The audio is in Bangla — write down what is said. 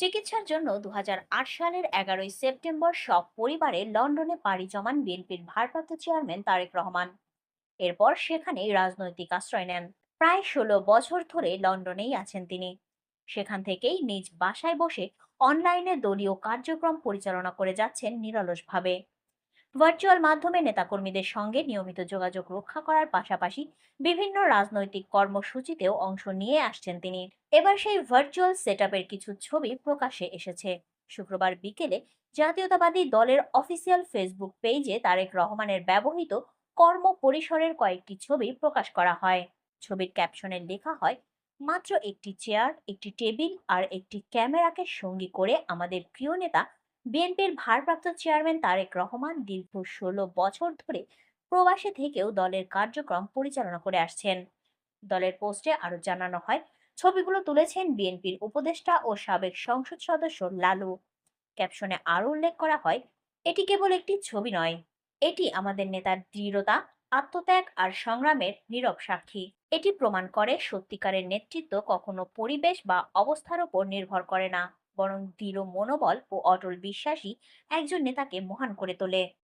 চিকিৎসার জন্য দু সালের এগারোই সেপ্টেম্বর সব পরিবারে লন্ডনে পাড়ি জমান বিএনপির ভারপ্রাপ্ত চেয়ারম্যান তারেক রহমান। এরপর সেখানে রাজনৈতিক আশ্রয় নেন। প্রায় ষোলো বছর ধরে লন্ডনেই আছেন তিনি। সেখান থেকেই নিজ বাসায় বসে অনলাইনে দলীয় কার্যক্রম পরিচালনা করে যাচ্ছেন নিরলসভাবে। ভার্চুয়াল মাধ্যমে নেতাকর্মীদের সঙ্গে নিয়মিত যোগাযোগ রক্ষা করার পাশাপাশি বিভিন্ন রাজনৈতিক কর্মসূচিতেও অংশ নিয়ে আসছেন তিনি। এবার সেই ভার্চুয়াল সেটআপের কিছু ছবি প্রকাশ্যে এসেছে। শুক্রবার বিকেলে জাতীয়তাবাদী দলের অফিসিয়াল ফেসবুক পেজে তারেক রহমানের ব্যবহৃত কর্ম পরিসরের কয়েকটি ছবি প্রকাশ করা হয়। ছবির ক্যাপশনে লেখা হয়, মাত্র একটি চেয়ার একটি টেবিল আর একটি ক্যামেরাকে সঙ্গী করে আমাদের প্রিয় নেতা বিএনপির ভারপ্রাপ্ত চেয়ারম্যান তারেক রহমান দীর্ঘ ষোলো বছর ধরে প্রবাসে থেকেও দলের কার্যক্রম পরিচালনা করে আসছেন। দলের পোস্টে আরও জানানো হয়, ছবিগুলো তুলেছেন বিএনপির উপদেষ্টা ও সাবেক সংসদ সদস্য লালু। ক্যাপশনে আরও উল্লেখ করা হয়, এটি কেবল একটি ছবি নয়, এটি আমাদের নেতার দৃঢ়তা, আত্মত্যাগ আর সংগ্রামের নীরব সাক্ষী। এটি প্রমাণ করে সত্যিকারের নেতৃত্ব কখনো পরিবেশ বা অবস্থার উপর নির্ভর করে না। বরং দৃঢ় মনোবল ও অটল বিশ্বাসী একজন নেতাকে মহান করে তোলে।